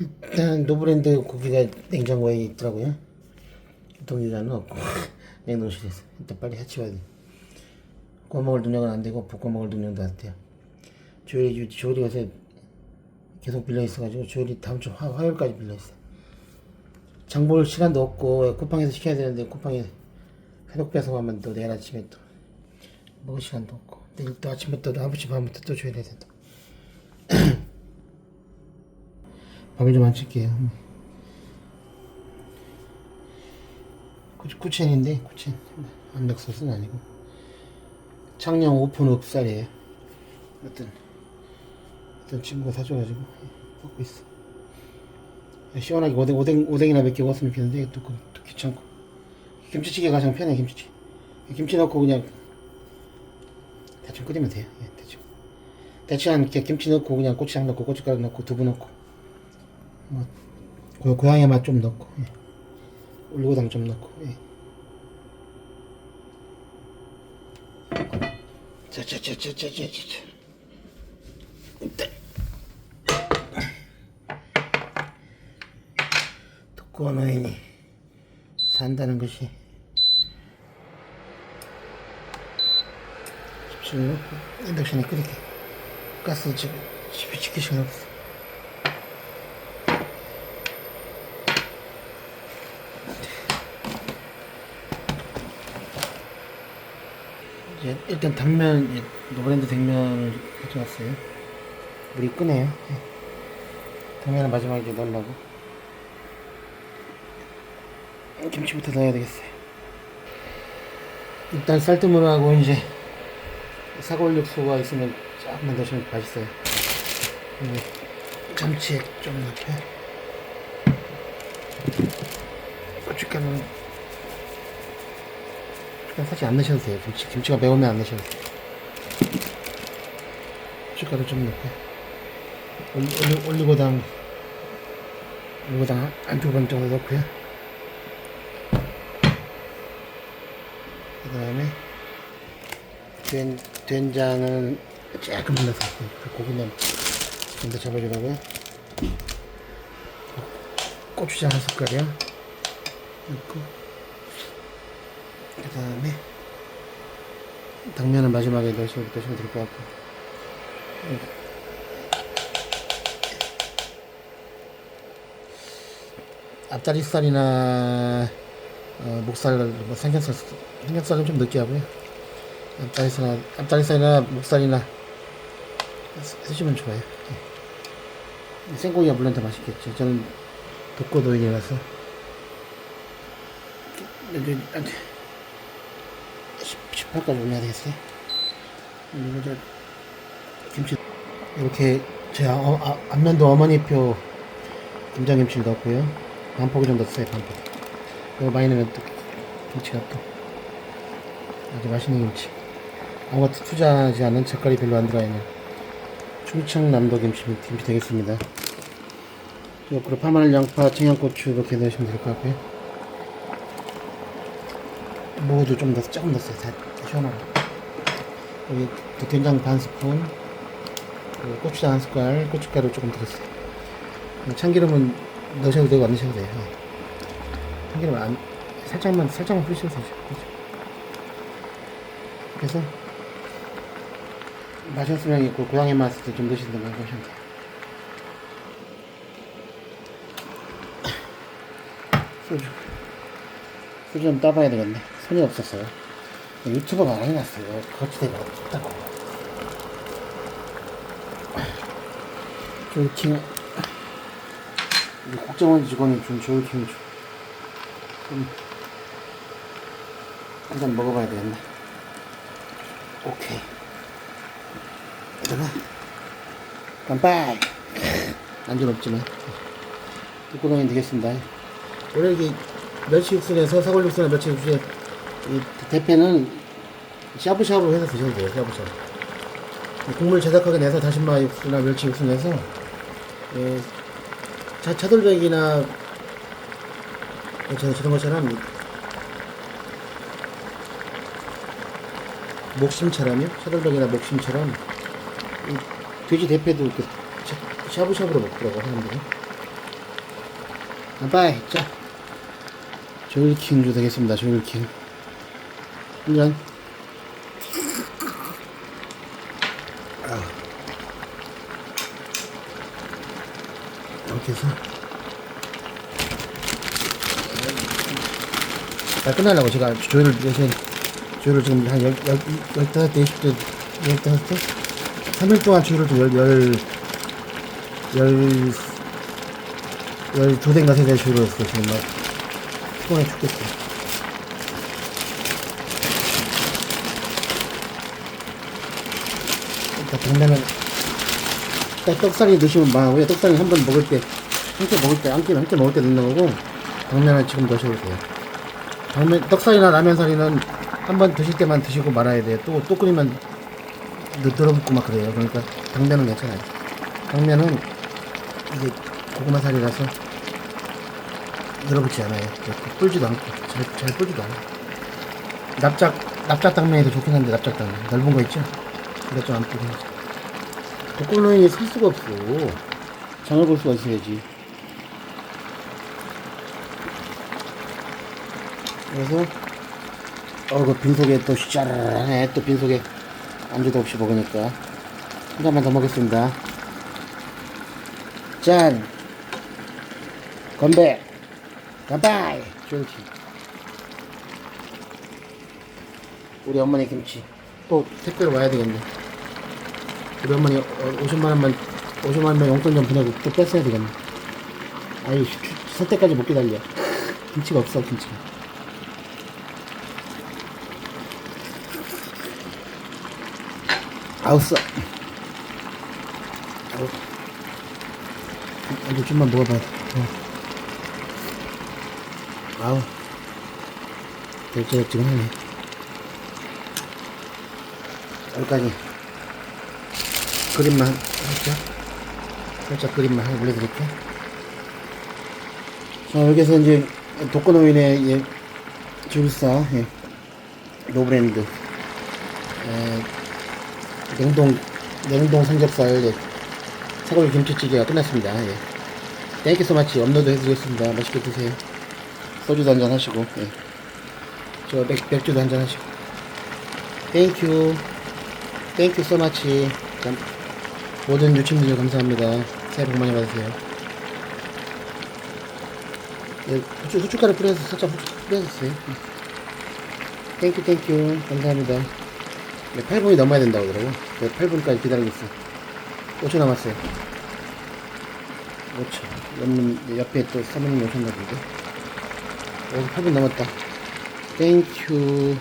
일단 노브랜드 고기가 냉장고에 있더라고요. 동유자는 없고 냉동실에 있어. 일단 빨리 해치워야 돼. 구워 먹을 능력은 안 되고 볶아 먹을 능력도 안 돼요. 조리 조리 요새 계속 빌려 있어가지고 조리 다음 주 화, 화요일까지 빌려 있어. 장볼 시간도 없고 쿠팡에서 시켜야 되는데 쿠팡에 회독 배송하면 또 내일 아침에 또 먹을 시간도 없고 내일 또 아침부터 또 아버지 밤부터 또돼 또. 밥을 좀 안 칠게요. 구- 구첸인데 구첸 암력소스는 아니고 창녕 오픈 읍살이에요. 어떤 어떤 친구가 사줘가지고 먹고 있어. 시원하게 오뎅 오뎅 오뎅이나 몇개 먹었으면 좋겠는데 또, 그- 또 귀찮고 김치찌개 가장 편해 김치찌개. 김치 넣고 그냥 대충 끓이면 돼요. 예, 대충 대충 이렇게 김치 넣고 그냥 고추장 넣고 고춧가루 넣고 두부 넣고 뭐 고, 고향의 맛 좀 넣고 예. 올리고당 좀 넣고 예. 자자자자자자자 독거 노인이 산다는 것이 집중을 인덕션에 끓이게 가스 집에 지킬 시간 없어 일단 당면 이제 노브랜드 냉면을 가져왔어요. 물이 끄네요. 예. 당면을 마지막에 이제 넣으려고. 김치부터 넣어야 되겠어요. 일단 쌀뜨물하고 이제 사골육수가 있으면 조금만 넣으시면 맛있어요. 음, 참치액 좀 넣고요. 고춧가루 안 넣으셔도 돼요. 김치, 김치가 매우면 안 넣으셔도 돼요. 고춧가루 좀 넣고 올리, 올리, 올리고당 올리고당 한 두 번 정도 넣고요. 그 다음에 된, 된장은 조금 넣어서 그 고기는 좀 더 잡아주라고요. 고추장 한 숟갈이요. 넣고 그 다음에 당면은 마지막에 넣으시면, 넣으시면 될 것 같고 앞다리살이나 어, 목살, 뭐 삼겹살, 삼겹살은 좀 늦게 하고요. 앞다리살이나, 앞다리살이나 목살이나 쓰- 쓰시면 좋아요. 예. 생고기가 물론 더 맛있겠죠. 저는 독고도인이라서. 이제 한 18까지 올려야 되겠어요. 그리고 저 김치 이렇게 제 어, 아, 안면도 어머니표 김장김치를 넣었고요. 반 포기 정도 넣었어요. 반 포기. 이거 많이 넣으면 또 김치가 또 아주 맛있는 김치. 아무것도 투자하지 않은 색깔이 별로 안 들어가 있는 충청남도 김치, 김치 되겠습니다. 옆으로 파마늘, 양파, 청양고추 이렇게 넣으시면 될 것 같고요. 무도 좀 넣어서 조금 넣었어요. 다 시원하고. 여기 또 된장 반 스푼, 고추장 한 숟갈, 고춧가루 조금 들었어요. 참기름은 넣으셔도 되고 안 넣으셔도 돼요. 예. 참기름 안, 살짝만, 살짝만 뿌리셔도 되죠. 그죠? 그래서 맛있으면 있고 고향의 맛을 좀 넣으시든가 하시면 돼요. 소주. 소주 좀 따봐야 되겠네. 손이 없었어요. 유튜버가 안 해놨어요. 거치대가 없다고. 조이킹. 국정원 직원이 준 조이킹 주. 좀, 한잔 먹어봐야 되겠네. 오케이. 여기다가, 깜빡! 안주는 없지만. 뚜꾸동이 되겠습니다. 원래 이게 멸치 육수에서 사골 육수나 멸치 육수에 이 대패는 샤브샤브로 해서 드셔도 돼요. 샤브샤브. 국물 제작하게 내서 다시마 육수나 멸치 육수 내서 예, 차, 차돌백이나 저, 저런 것처럼 목심처럼요. 차돌백이나 목심처럼 이 돼지 대패도 그 샤- 샤브샤브로 먹더라고 사람들이. 바이. 자. 조일킹 주 되겠습니다. 조일킹. 한 잔. 아. 이렇게 해서. 잘 끝나려고 제가 조율을 요새 조율을 지금 한 열, 열, 열다섯 대, 이십 대, 열다섯 대? 3일 동안 조율을 좀 열, 열, 열, 열두 대인가 세 대 조율을 했어, 지금 막. 피곤해 죽겠어. 일단 당면은, 일단 떡살이 넣으시면 막, 우리가 떡살이 한번 먹을 때, 한 끼 먹을 때, 한 끼, 한끼 먹을 때 넣는 거고, 당면은 지금 넣으셔도 돼요. 떡살이나 라면살이는 한 번 드실 때만 드시고 말아야 돼요. 또, 또 끓이면 늘- 늘어붙고 막 그래요. 그러니까 당면은 괜찮아요. 당면은 이게 고구마살이라서 늘어붙지 않아요. 불지도 않고 잘, 잘 불지도 않아요. 납작 납작 당면이 더 좋긴 한데 납작 당면 넓은 거 있죠? 근데 좀안 뿌리지. 독골로인이 살 수가 없어. 장을 볼 수가 있어야지. 그래서 어, 그 빈속에 또 샤라라네. 또 빈속에 안주도 없이 먹으니까. 한 잔만 더 먹겠습니다. 짠! 건배!乾杯! 좋지. 우리 어머니 김치. 또 택배로 와야 되겠네. 우리 어머니 어, 50만 원만, 50만 원만 용돈 좀 보내고 또 뺐어야 되겠네. 아유, 설 때까지 못 기다려. 김치가 없어, 김치가. 아우 싸 아우 이제 좀만 먹어봐 어. 아우 될지지근하네 여기까지 그림만 살짝 살짝 그림만 하고 올려드릴게 자 여기서 이제 독거노인의 예, 줄사 예, 노브랜드 에, 냉동 냉동 삼겹살 예. 사골 김치찌개가 끝났습니다. 예. 땡큐 소마치 업로드 해드리겠습니다. 맛있게 드세요. 소주도 한잔 하시고 예. 저 맥, 맥주도 한잔 하시고 땡큐 땡큐 소마치 모든 유치분들 감사합니다. 새해 복 많이 받으세요. 예, 후추, 후춧가루 뿌려서 살짝 후추 뿌려주세요. 땡큐 땡큐 감사합니다. 네, 8분이 넘어야 된다고 그러더라고. 네, 8분까지 기다리고 있어. 5초 남았어요. 5초. 옆, 옆에 또 사모님 오셨나 본데. 오, 8분 남았다. 땡큐.